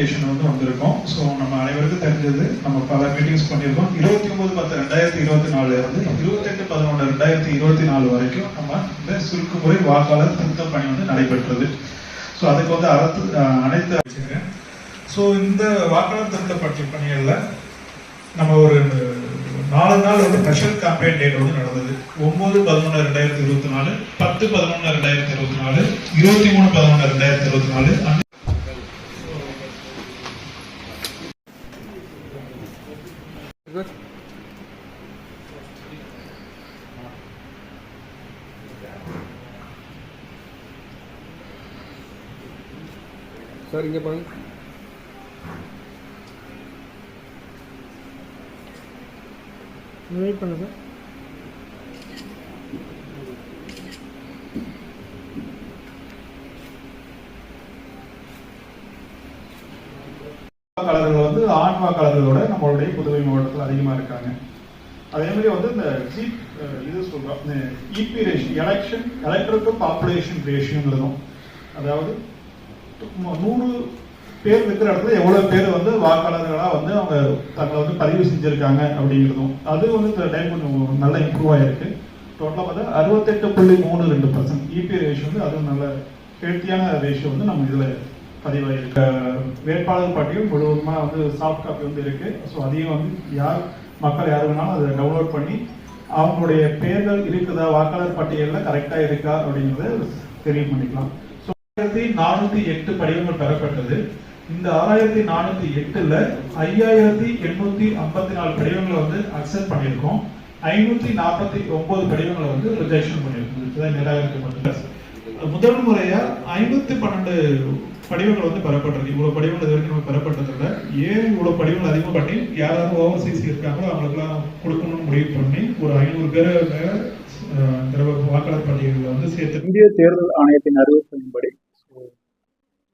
Notification வந்து வந்திருக்கும். So நம்ம அனைவருக்கும் தெரிஞ்சது நம்ம பல மீட்டிங்ஸ் பண்ணியிருக்கோம். இருபத்தி ஒன்பது பத்து ரெண்டாயிரத்தி இருபத்தி நாலுல இருந்து இருபத்தெட்டு பதினொன்று ரெண்டாயிரத்தி இருபத்தி நாலு வரைக்கும் நம்ம இந்த சுருக்குமுறை வாக்காளர் திருத்த பணி வந்து நடைபெற்றது. ஸோ அதுக்கு வந்து அரசு அனைத்து வச்சுக்கிறேன் ஸோ இந்த வாக்காளர் திருத்த பற்றி பணிகளில் நம்ம ஒரு நாலு நாள் வந்து ஸ்பெஷல் கேம்பெயின் டேட் வந்து நடந்தது. ஒன்பது பதினொன்று ரெண்டாயிரத்தி இருபத்தி நாலு பத்து பதினொன்று ரெண்டாயிரத்தி இருபத்தி நாலு இருபத்தி மூணு பதினொன்று ரெண்டாயிரத்தி இருபத்தி நாலு சார் இங்கே பாருங்க. வெயிட் பண்ணு சார் வாக்காளர்கள் வந்து ஆண் வாக்காளர்களோட நம்மளுடைய புதுவை மாவட்டத்தில் அதிகமாக இருக்காங்க. அதே மாதிரி வந்து இந்த ஜீப் இது சொல்றோம். EP ratio election electrical population ரேஷியோங்கிறதும் அதாவது நூறு பேர் இருக்கிற இடத்துல எவ்வளவு பேர் வந்து வாக்காளர்களா வந்து அவங்க தங்களை வந்து பதிவு செஞ்சிருக்காங்க அப்படிங்கிறதும் அது வந்து இந்த டைம் கொஞ்சம் நல்ல இம்ப்ரூவ் ஆயிருக்கு. டோட்டலாக பார்த்தா அறுபத்தெட்டு புள்ளி மூணு ரெண்டு பர்சன்ட் இபி ரேஷியோ வந்து அது நல்ல ஹெல்த்தியான ரேஷியோ வந்து நம்ம இதில் பதிவாயிருக்கு. வேட்பாளர் பட்டியல் முழுவதுமா வந்து சாஃப்ட் காப்பி வந்து இருக்கு. ஸோ அதையும் வந்து யார் மக்கள் யார் வேணாலும் அதை டவுன்லோட் பண்ணி அவங்களுடைய பெயர்கள் இருக்குதா வாக்காளர் பட்டியலில் கரெக்டாக இருக்கா அப்படிங்கிறத தெரிவு பண்ணிக்கலாம். ஆறாயிரத்தி நானூத்தி எட்டு படிவங்கள் பெறப்பட்டது. இந்த ஆறாயிரத்தி நானூத்தி எட்டுல ஐயாயிரத்தி எண்ணூத்தி ஐம்பத்தி நாலு படிவங்களை வந்து அக்செப்ட் பண்ணியிருக்கோம். ஐநூத்தி நாற்பத்தி ஒன்பது படிவங்களை வந்து ரிஜெக்ஷன் பண்ணியிருக்கோம். நிராகரிக்கப்பட்டது முதல் முறையா ஐநூத்தி பன்னெண்டு படிவங்கள் வந்து பெறப்பட்டது இவ்வளவு படிவங்கள் இது வரைக்கும் நம்ம பெறப்பட்டதில்ல. ஏன் இவ்வளவு படிவங்கள் அதிகம் பண்ணி யாராவது ஓவர்சீஸ் இருக்காங்களோ அவங்களுக்குலாம் கொடுக்கணும்னு முடிவு பண்ணி ஒரு ஐநூறு பேரை அஹ், வாக்காளர் பட்டியலில் வந்து சேர்த்து இந்திய தேர்தல் ஆணையத்தின் அறிவுறுத்தலின்படி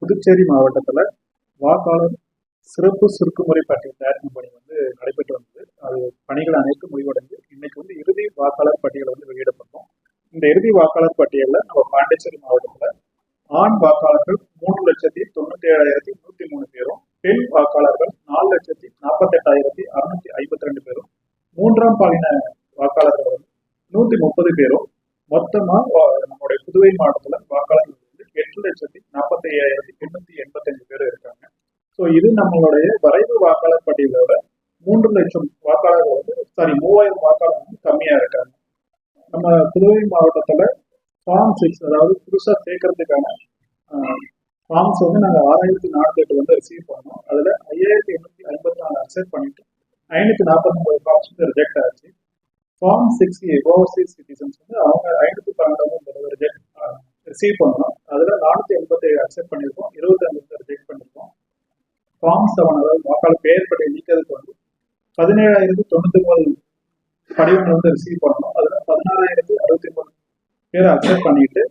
புதுச்சேரி மாவட்டத்தில் வாக்காளர் சிறப்பு சுருக்குமுறை பட்டியல் தயாரிக்கும் பணி வந்து நடைபெற்று வந்தது. அது பணிகள் அனைத்தும் முடிவடைந்து இன்னைக்கு வந்து இறுதி வாக்காளர் பட்டியலை வந்து வெளியிடப்பட்டோம். இந்த இறுதி வாக்காளர் பட்டியலில் நம்ம பாண்டிச்சேரி மாவட்டத்தில் ஆண் வாக்காளர்கள் மூணு லட்சத்தி தொண்ணூத்தி ஏழாயிரத்தி நூத்தி மூணு பேரும் பெண் வாக்காளர்கள் நாலு லட்சத்தி நாற்பத்தெட்டாயிரத்தி அறுநூத்தி ஐம்பத்தி ரெண்டு பேரும் மூன்றாம் பாலின வாக்காளர்கள் வந்து நூத்தி முப்பது பேரும் மொத்தமா வா- நம்மளுடைய புதுவை மாவட்டத்துல வாக்காளர்கள் எட்டு லட்சத்தி நாற்பத்தி ஐயாயிரத்தி எண்ணூத்தி எண்பத்தஞ்சு பேர் இருக்காங்க. ஸோ இது நம்மளுடைய வரைவு வாக்காளர் பட்டியலோட மூன்று லட்சம் வாக்காளர்கள் வந்து சாரி மூவாயிரம் வாக்காளர் வந்து கம்மியா இருக்காங்க. நம்ம புதுவை மாவட்டத்துல ஃபார்ம் சிக்ஸ் அதாவது புதுசா சேர்க்கறதுக்கான ஃபார்ம்ஸ் வந்து நாங்க ஆறாயிரத்தி நாற்பத்தி எட்டு வந்து ரிசீவ் பண்ணோம். அதுல ஐயாயிரத்தி எண்ணூத்தி ஐம்பத்தி நாலு அக்செப்ட் பண்ணிட்டு ஐநூத்தி நாற்பத்தி ஒன்பது ஃபார்ம்ஸ் வந்து ரிஜெக்ட் ஆச்சு. ஃபார்ம் சிக்ஸ் ஓவர்சீஸ் சிட்டிசன்ஸ் வந்து அவங்க ஐநூத்தி பன்னெண்டு ரிஜெக்ட் ரிசீவ் பண்ணோம். நானூத்தி எண்பத்தி ஏழு அக்செப்ட் பண்ணியிருக்கோம். இருபத்தி அஞ்சு ரிஜெக்ட் பண்ணியிருக்கோம். ஃபார்ம் செவன் அதாவது வாக்காளர் பெயர் பட்டியல் நீக்கிறதுக்கு வந்து பதினேழாயிரத்தி தொண்ணூத்தி ஒன்பது படிவங்கள் வந்து ரிசீவ் பண்ணணும். அதுல பதினாறாயிரத்தி அறுபத்தி மூணு பேரை அக்செப்ட் பண்ணிட்டு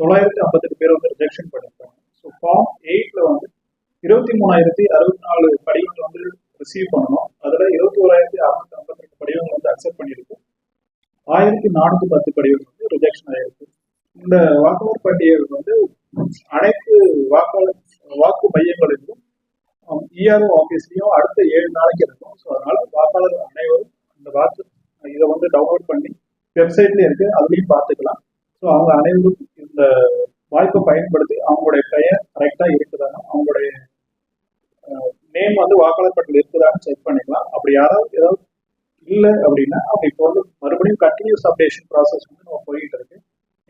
தொள்ளாயிரத்தி ஐம்பத்தெட்டு பேர் வந்து ரிஜெக்ஷன் பண்ணியிருக்காங்க. ஸோ ஃபார்ம் எயிட்ல வந்து இருபத்தி மூணாயிரத்தி அறுபத்தி நாலு படிவங்கள் வந்து ரிசீவ் பண்ணணும். அதுல இருபத்தி ஓராயிரத்தி அறுநூத்தி ஐம்பத்தி ரெண்டு படிவங்கள் வந்து அக்செப்ட் பண்ணியிருக்கோம். ஆயிரத்தி நானூத்தி பத்து படிவங்கள் வந்து ரிஜெக்ஷன் ஆயிருக்கு. இந்த வாக்காளர் பட்டியல் வந்து அனைத்து வாக்காளர் வாக்கு மையங்களிலும் இஆர்ஓ ஆஃபீஸ்லயும் அடுத்த ஏழு நாளைக்கு இருக்கும். ஸோ அதனால வாக்காளர் அனைவரும் அந்த வாக்கு இதை வந்து டவுன்லோட் பண்ணி வெப்சைட்ல இருக்கு. அதுலயும் பார்த்துக்கலாம். ஸோ அவங்க அனைவரும் இந்த வாய்ப்பை பயன்படுத்தி அவங்களுடைய பெயர் கரெக்டா இருக்குதானா அவங்களுடைய நேம் வந்து வாக்காளர் பட்டியல் இருக்குதான்னு செக் பண்ணிக்கலாம். அப்படி யாராவது ஏதாவது இல்லை அப்படின்னா அவங்க இப்போ வந்து மறுபடியும் கண்டினியூஸ் அப்டேஷன் ப்ராசஸ் வந்து நம்ம போயிட்டு இருக்கு.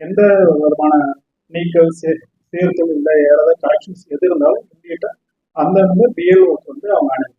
எந்த விதமான நீக்கல் சே இல்லை யாராவது கரெக்ஷன்ஸ் எது இருந்தாலும் இமீடியட்டா அந்த பிஎல்ஓக்கு வந்து அவங்க அனுப்பி